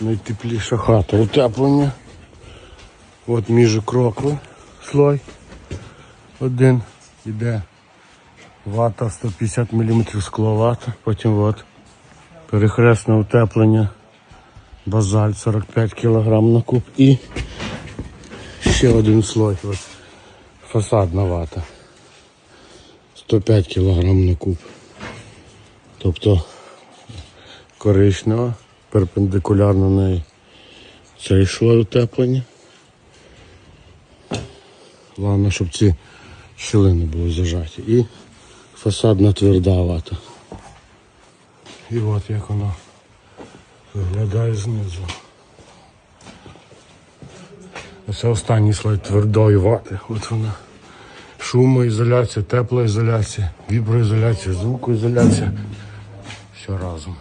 Найтепліша хата. Утеплення. От між крокви слой. Один іде вата 150 мм скловата, потім от перехресне утеплення, базаль 45 кг на куб і ще один слой. От, фасадна вата. 105 кг на куб. Тобто коричнева, перпендикулярно неї цей слой утеплення. Головне, щоб ці щілини були зажаті. І фасадна тверда вата. І от як воно виглядає знизу. Це останній слой твердої вати. От вона. Шумоізоляція, теплоізоляція, віброізоляція, звукоізоляція. Все разом.